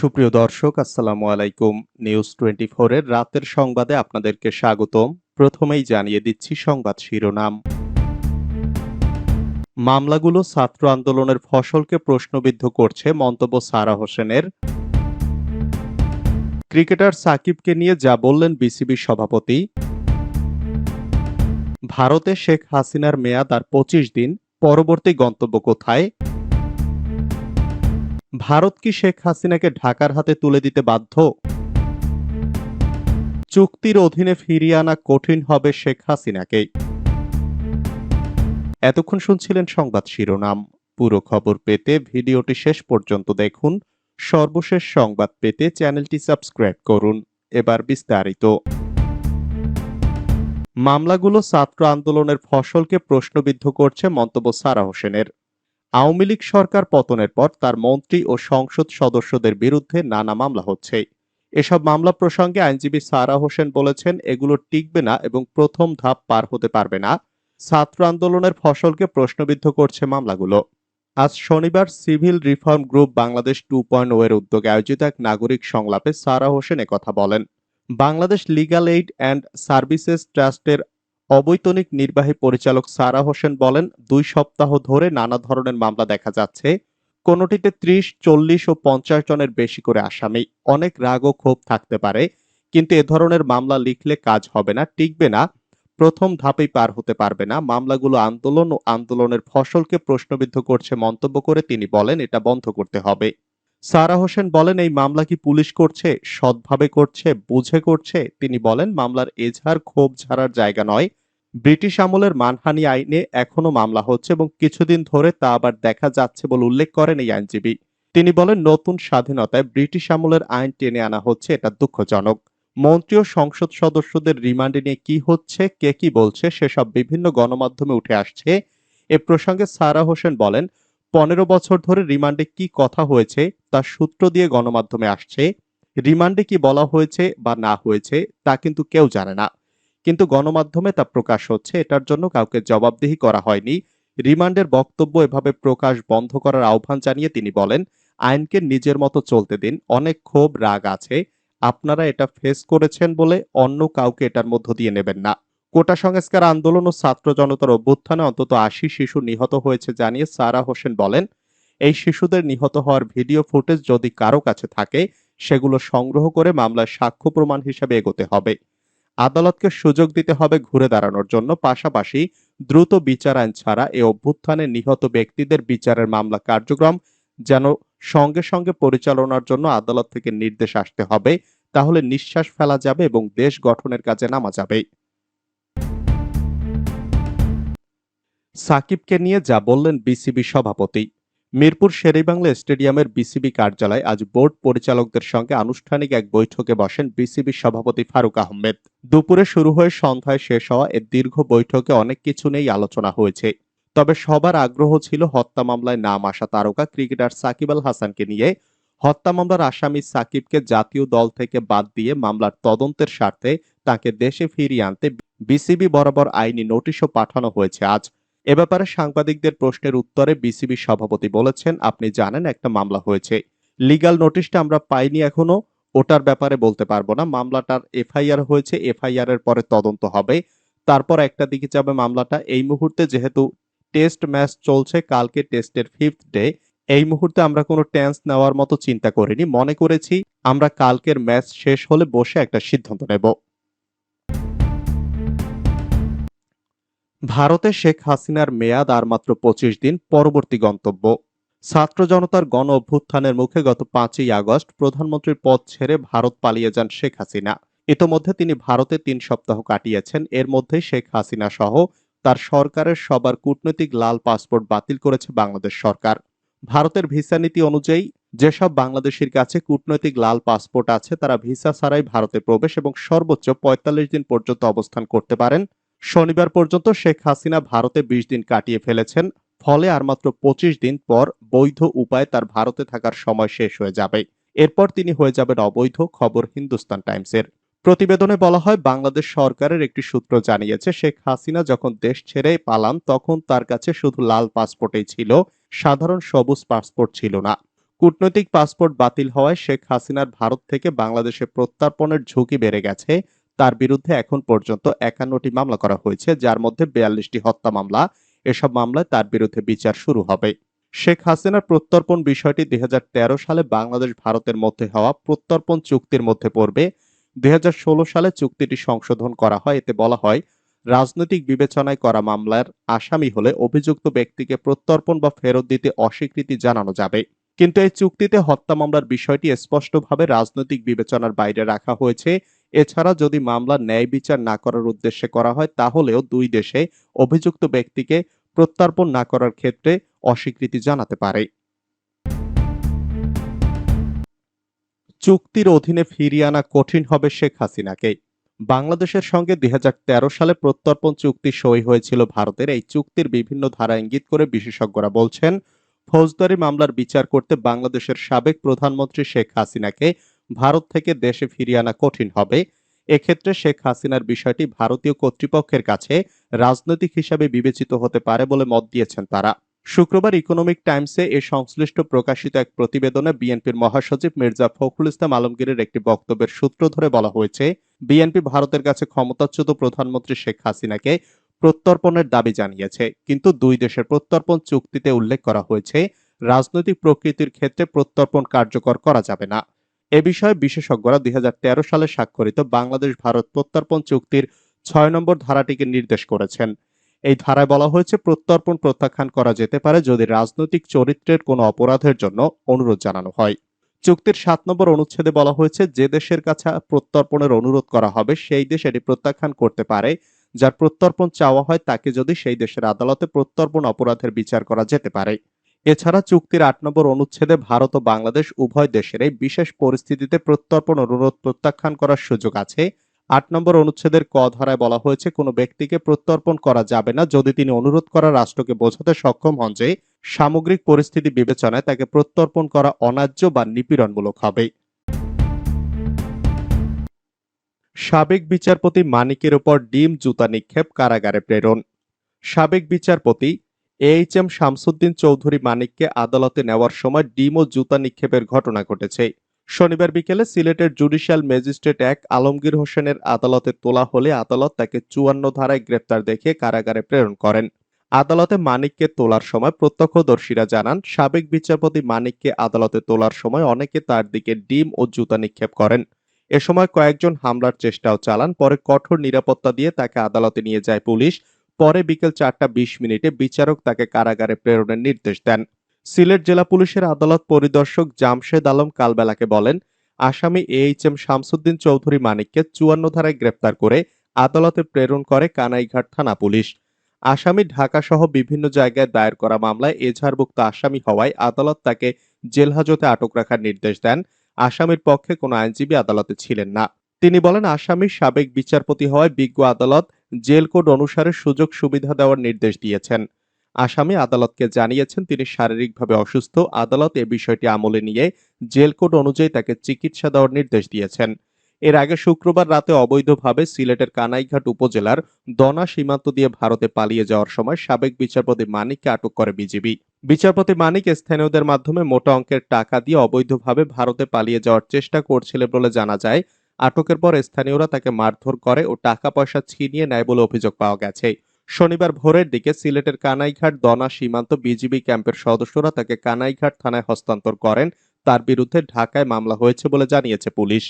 সুপ্রিয় দর্শক, আসসালামু আলাইকুম। নিউজ টোয়েন্টি এর রাতের সংবাদে আপনাদেরকে স্বাগতম। প্রথমেই জানিয়ে দিচ্ছি সংবাদ শিরোনাম। মামলাগুলো ছাত্র আন্দোলনের ফসলকে প্রশ্নবিদ্ধ করছে মন্তব্য সারা হোসেনের। ক্রিকেটার সাকিবকে নিয়ে যা বললেন বিসিবির সভাপতি। ভারতে শেখ হাসিনার মেয়াদ আর পঁচিশ দিন, পরবর্তী গন্তব্য কোথায়? ভারত কি শেখ হাসিনাকে ঢাকার হাতে তুলে দিতে বাধ্য? চুক্তির অধীনে ফিরিয়ে আনা কঠিন হবে শেখ হাসিনাকে। এতক্ষণ শুনছিলেন সংবাদ শিরোনাম। পুরো খবর পেতে ভিডিওটি শেষ পর্যন্ত দেখুন। সর্বশেষ সংবাদ পেতে চ্যানেলটি সাবস্ক্রাইব করুন। এবার বিস্তারিত। মামলাগুলো ছাত্র আন্দোলনের ফসলকে প্রশ্নবিদ্ধ করছে মন্তব্য সারা হোসেনের। আওয়ামী লীগ সরকার পতনের পর তার মন্ত্রী ও সংসদ সদস্যদের বিরুদ্ধে নানা মামলা হচ্ছে। এসব মামলা প্রসঙ্গে আইনজীবী সারা হোসেন বলেছেন, এগুলো টিকবে না এবং প্রথম ধাপ পার হতে পারবে না। ছাত্র আন্দোলনের ফসলকে প্রশ্নবিদ্ধ করছে মামলাগুলো। আজ শনিবার civil reform group Bangladesh two point এর উদ্যোগে আয়োজিত এক নাগরিক সংলাপে সারা হোসেন কথা বলেন। Bangladesh legal aid and services ট্রাস্টের অবৈতনিক নির্বাহী পরিচালক সারা হোসেন বলেন, দুই সপ্তাহ ধরে নানা ধরনের মামলা দেখা যাচ্ছে। কোনোটিতে ত্রিশ, চল্লিশ ও পঞ্চাশ জনের বেশি করে আসামি। অনেক রাগ ও ক্ষোভ থাকতে পারে, কিন্তু এ ধরনের মামলা লিখলে কাজ হবে না, টিকবে না। প্রথম ধাপেই পার হতে পারবে না। মামলাগুলো আন্দোলন ও আন্দোলনের ফসলকে প্রশ্নবিদ্ধ করছে মন্তব্য করে তিনি বলেন, এটা বন্ধ করতে হবে। সারা হোসেন বলেন, এই মামলা কি পুলিশ করছে? সৎভাবে করছে? বুঝে করছে? তিনি বলেন, মামলার এঝার, ক্ষোভ ঝাড়ার জায়গা নয়। ব্রিটিশ আমলের মানহানি আইনে এখনও মামলা হচ্ছে এবং কিছুদিন ধরে তা আবার দেখা যাচ্ছে বলে উল্লেখ করেন এই আইনজীবী। তিনি বলেন, নতুন স্বাধীনতায় ব্রিটিশ আমলের আইন টেনে আনা হচ্ছে, এটা দুঃখজনক। মন্ত্রী ও সংসদ সদস্যদের রিমান্ডে নিয়ে কি হচ্ছে, কে কি বলছে, সেসব বিভিন্ন গণমাধ্যমে উঠে আসছে। এ প্রসঙ্গে সারা হোসেন বলেন, পনেরো বছর ধরে রিমান্ডে কি কথা হয়েছে তার সূত্র দিয়ে গণমাধ্যমে আসছে। রিমান্ডে কি বলা হয়েছে বা না হয়েছে, তা কিন্তু কেউ জানে না। কিন্তু গণমাধ্যমে তা প্রকাশ হচ্ছে। এটার জন্য কাউকে জবাবদিহি করা হয়নি। রিমান্ডের বক্তব্য এভাবে প্রকাশ বন্ধ করার আহ্বান জানিয়ে তিনি বলেন, আইনকে নিজের মতো চলতে দিন। অনেক ক্ষোভ, রাগ আছে। আপনারা এটা ফেস করেছেন বলে অন্য কাউকে এটার মধ্য দিয়ে নেবেন না। কোটা সংস্কার আন্দোলন ও ছাত্র জনতার অভ্যুত্থানে অন্তত আশি শিশু নিহত হয়েছে জানিয়ে সারা হোসেন বলেন, এই শিশুদের নিহত হওয়ার ভিডিও ফুটেজ যদি কারও কাছে থাকে, সেগুলো সংগ্রহ করে মামলার সাক্ষ্য প্রমাণ হিসেবে এগোতে হবে। আদালতকে সুযোগ দিতে হবে ঘুরে দাঁড়ানোর জন্য। পাশাপাশি দ্রুত বিচার আইন ছাড়া এ অভ্যুত্থানে নিহত ব্যক্তিদের বিচারের মামলা কার্যক্রম যেন সঙ্গে সঙ্গে পরিচালনার জন্য আদালত থেকে নির্দেশ আসতে হবে, তাহলে নিঃশ্বাস ফেলা যাবে এবং দেশ গঠনের কাজে নামা যাবে। সাকিবকে নিয়ে যা বললেন বিসিবি সভাপতি। মিরপুর শেরেবাংলা স্টেডিয়ামের বিসিবি কার্যালয়ে আজ বোর্ড পরিচালকদের সঙ্গে আনুষ্ঠানিক এক বৈঠকে বসেন বিসিবি সভাপতি ফারুক আহমেদ। দুপুরে শুরু হয়ে সন্ধ্যায় শেষ হওয়া এ দীর্ঘ বৈঠকে অনেক কিছু নেই আলোচনা হয়েছে। তবে সবার আগ্রহ ছিল হত্যা মামলায় নাম আসা তারকা ক্রিকেটার সাকিব আল হাসানকে নিয়ে। হত্যা মামলার আসামি সাকিবকে জাতীয় দল থেকে বাদ দিয়ে মামলার তদন্তের স্বার্থে তাকে দেশে ফিরিয়ে আনতে বিসিবি বরাবর আইনি নোটিশও পাঠানো হয়েছে আজ। এ ব্যাপারে সাংবাদিকদের প্রশ্নের উত্তরে বিসিবি সভাপতি বলেছেন, আপনি জানেন একটা মামলা হয়েছে। লিগাল নোটিশটা আমরা পাইনি এখনও, ওটার ব্যাপারে বলতে পারব না। মামলাটার এফআইআর হয়েছে এফআইআর এর পরে তদন্ত হবে। তারপর একটা দিকে যাবে মামলাটা। এই মুহূর্তে যেহেতু টেস্ট ম্যাচ চলছে, কালকে টেস্টের ফিফথ ডে এই মুহূর্তে আমরা কোনো টেন্স নেওয়ার মতো চিন্তা করিনি। মনে করেছি আমরা কালকের ম্যাচ শেষ হলে বসে একটা সিদ্ধান্ত নেব। ভারতে শেখ হাসিনার মেয়াদ আর মাত্র পঁচিশ দিন পরবর্তী গন্তব্য। ছাত্র জনতার গণ অভ্যুত্থানের মুখে গত পাঁচই আগস্ট প্রধানমন্ত্রীর পদ ছেড়ে ভারত পালিয়ে যান শেখ হাসিনা। ইতোমধ্যে তিনি ভারতে তিন সপ্তাহ কাটিয়েছেন। এর মধ্যে শেখ হাসিনা সহ তার সরকারের সবার কূটনৈতিক লাল পাসপোর্ট বাতিল করেছে বাংলাদেশ সরকার। ভারতের ভিসা নীতি অনুযায়ী, যেসব বাংলাদেশির কাছে কূটনৈতিক লাল পাসপোর্ট আছে, তারা ভিসা ছাড়াই ভারতে প্রবেশ এবং সর্বোচ্চ পঁয়তাল্লিশ দিন পর্যন্ত অবস্থান করতে পারেন। শনিবার পর্যন্ত শেখ হাসিনা ভারতে বিশ দিন কাটিয়ে ফেলেছেন, ফলে আর মাত্র পঁচিশ দিন পর বৈধ উপায়ে তার ভারতে থাকার সময় শেষ হয়ে যাবে। এরপর তিনি হয়ে যাবেন অবৈধ, খবর হিন্দুস্তান টাইমসের। প্রতিবেদনে বলা হয়, বাংলাদেশ সরকারের একটি সূত্র জানিয়েছে, শেখ হাসিনা যখন দেশ ছেড়ে পালান, তখন তার কাছে শুধু লাল পাসপোর্টেই ছিল, সাধারণ সবুজ পাসপোর্ট ছিল না। কূটনৈতিক পাসপোর্ট বাতিল হওয়ায় শেখ হাসিনার ভারত থেকে বাংলাদেশে প্রত্যার্পণের ঝুঁকি বেড়ে গেছে। তার বিরুদ্ধে এখন পর্যন্ত একান্নটি মামলা করা হয়েছে, যার মধ্যে বিয়াল্লিশটি হত্যা মামলা। এসব মামলায় তার বিরুদ্ধে বিচার শুরু হবে। শেখ হাসিনার প্রত্যর্পণ বিষয়টি দুই হাজার তেরো সালে বাংলাদেশ ভারতের মধ্যে হওয়া প্রত্যর্পণ চুক্তির মধ্যে পড়বে। দুই হাজার ষোলো সালে চুক্তিটি সংশোধন করা হয়। এতে বলা হয়, রাজনৈতিক বিবেচনায় করা মামলার আসামি হলে অভিযুক্ত ব্যক্তিকে প্রত্যর্পণ বা ফেরত দিতে অস্বীকৃতি জানানো যাবে। কিন্তু এই চুক্তিতে হত্যা মামলার বিষয়টি স্পষ্টভাবে রাজনৈতিক বিবেচনার বাইরে রাখা হয়েছে। এছাড়া যদি মামলা ন্যায় বিচার না করার উদ্দেশ্যে করা হয়, তাহলেও দুই দেশে অভিযুক্ত ব্যক্তিকে প্রত্যর্পণ না করার ক্ষেত্রে অস্বীকৃতি জানাতে পারে। চুক্তির অধীনে ফিরিয়ে আনা কঠিন হবে শেখ হাসিনাকে। বাংলাদেশের সঙ্গে দুই হাজার তেরো সালে প্রত্যর্পণ চুক্তি সই হয়েছিল ভারতের। এই চুক্তির বিভিন্ন ধারা ইঙ্গিত করে বিশেষজ্ঞরা বলছেন, ফৌজদারি মামলার বিচার করতে বাংলাদেশের সাবেক প্রধানমন্ত্রী শেখ হাসিনাকে ভারত থেকে দেশে ফিরিয়ে আনা কঠিন হবে। এক্ষেত্রে শেখ হাসিনার বিষয়টি ভারতীয় কর্তৃপক্ষের কাছে রাজনৈতিক হিসাবে বিবেচিত হতে পারে বলে মত দিয়েছেন তারা। শুক্রবার ইকোনমিক টাইমসে এ সংশ্লিষ্ট প্রকাশিত এক প্রতিবেদনে বিএনপির মহাসচিব মির্জা ফখরুল ইসলাম আলমগীরের একটি বক্তব্যের সূত্র ধরে বলা হয়েছে, বিএনপি ভারতের কাছে ক্ষমতাচ্যুত প্রধানমন্ত্রী শেখ হাসিনাকে প্রত্যর্পণের দাবি জানিয়েছে, কিন্তু দুই দেশের প্রত্যর্পণ চুক্তিতে উল্লেখ করা হয়েছে, রাজনৈতিক প্রকৃতির ক্ষেত্রে প্রত্যর্পণ কার্যকর করা যাবে না। এ বিষয়ে বিশেষজ্ঞরা দু হাজার তেরো সালে স্বাক্ষরিত বাংলাদেশ ভারত প্রত্যর্পণ চুক্তির ছয় নম্বর ধারাটিকে নির্দেশ করেছেন। এই ধারায় বলা হয়েছে, প্রত্যর্পণ প্রত্যাখ্যান করা যেতে পারে যদি রাজনৈতিক চরিত্রের কোনো অপরাধের জন্য অনুরোধ জানানো হয়। চুক্তির সাত নম্বর অনুচ্ছেদে বলা হয়েছে, যে দেশের কাছে প্রত্যর্পণের অনুরোধ করা হবে, সেই দেশ এটি প্রত্যাখ্যান করতে পারে। যার প্রত্যর্পণ চাওয়া হয়, তাকে যদি সেই দেশের আদালতে প্রত্যর্পণ অপরাধের বিচার করা যেতে পারে। এছাড়া চুক্তির আট নম্বর অনুচ্ছেদে ভারত ও বাংলাদেশ উভয় দেশেরই বিশেষ পরিস্থিতিতে প্রত্যর্পণ অনুরোধ প্রত্যাখ্যান করার সুযোগ আছে। আট নম্বর অনুচ্ছেদের ক ধারায় বলা হয়েছে, কোনো ব্যক্তিকে প্রত্যর্পণ করা যাবে না যদি তিনি অনুরোধ করা রাষ্ট্রকে বোঝাতে সক্ষম হন যে সামগ্রিক পরিস্থিতি বিবেচনায় তাকে প্রত্যর্পণ করা অন্যায্য বা নিপীড়নমূলক হবে। সাবেক বিচারপতি মানিকের উপর ডিম, জুতা নিক্ষেপ, কারাগারে প্রেরণ। সাবেক বিচারপতি এইচ এম শামসুদ্দিন চৌধুরী মানিককে আদালতে নেওয়ার সময় ডিম জুতা নিক্ষেপের ঘটনা ঘটেছে। শনিবার বিকেলে সিলেটের জুডিশিয়াল ম্যাজিস্ট্রেট এক আলমগীর হোসেনের আদালতে তোলা হলে আদালত তাকে চুয়ান্ন ধারায় গ্রেপ্তার দেখে কারাগারে প্রেরণ করেন। আদালতে মানিককে তোলার সময় প্রত্যক্ষদর্শীরা জানান, সাবেক বিচারপতি মানিককে আদালতে তোলার সময় অনেকে তার দিকে ডিম ও জুতা নিক্ষেপ করেন। এ সময় কয়েকজন হামলার চেষ্টাও চালান, পরে কঠোর নিরাপত্তা দিয়ে তাকে আদালতে নিয়ে যায় পুলিশ। পরে বিকেল চারটা বিশ মিনিটে বিচারক তাকে কারাগারে প্রেরণের নির্দেশ দেন। সিলেট জেলা পুলিশের আদালত পরিদর্শক জামশেদ আলম কালবেলাকে বলেন, আসামি এইচ এম শামসুদ্দিন চৌধুরী মানিককে চুয়ান্ন ধারায় গ্রেপ্তার করে আদালতে প্রেরণ করে কানাইঘাট থানা পুলিশ। আসামি ঢাকা সহ বিভিন্ন জায়গায় দায়ের করা মামলায় এজাহারভুক্ত আসামি হওয়ায় আদালত তাকে জেলহাজতে আটক রাখার নির্দেশ দেন। আসামির পক্ষে কোনো আইনজীবী আদালতে ছিলেন না। তিনি বলেন, আসামির সাবেক বিচারপতি হওয়ায় বিজ্ঞ আদালত জেল কোড অনুসারে সুযোগ সুবিধা দেওয়ার নির্দেশ দিয়েছেন। আসামি আদালতকে জানিয়েছেন তিনি শারীরিকভাবে অসুস্থ। আদালত এ বিষয়টি আমলে নিয়ে জেল কোড অনুযায়ী তাকে চিকিৎসা দেওয়ার নির্দেশ দিয়েছেন। এর আগে শুক্রবার রাতে অবৈধভাবে সিলেটের কানাইঘাট উপজেলার দনা সীমান্ত দিয়ে ভারতে পালিয়ে যাওয়ার সময় সাবেক বিচারপতি মানিককে আটক করে বিজিবি। বিচারপতি মানিক স্থানীয়দের মাধ্যমে মোটা অঙ্কের টাকা দিয়ে অবৈধভাবে ভারতে পালিয়ে যাওয়ার চেষ্টা করছিলেন বলে জানা যায় আটকের পর স্থানীয়রা তাকে মারধর করে ও টাকা পয়সা ছিনিয়ে নেয় বলে অভিযোগ পাওয়া গেছে। শনিবার ভোরের দিকে সিলেটের কানাইঘাট দনা সীমান্ত বিজিবি ক্যাম্পের সদস্যরা তাকে কানাইঘাট থানায় হস্তান্তর করেন। তার বিরুদ্ধে ঢাকায় মামলা হয়েছে বলে জানিয়েছে পুলিশ।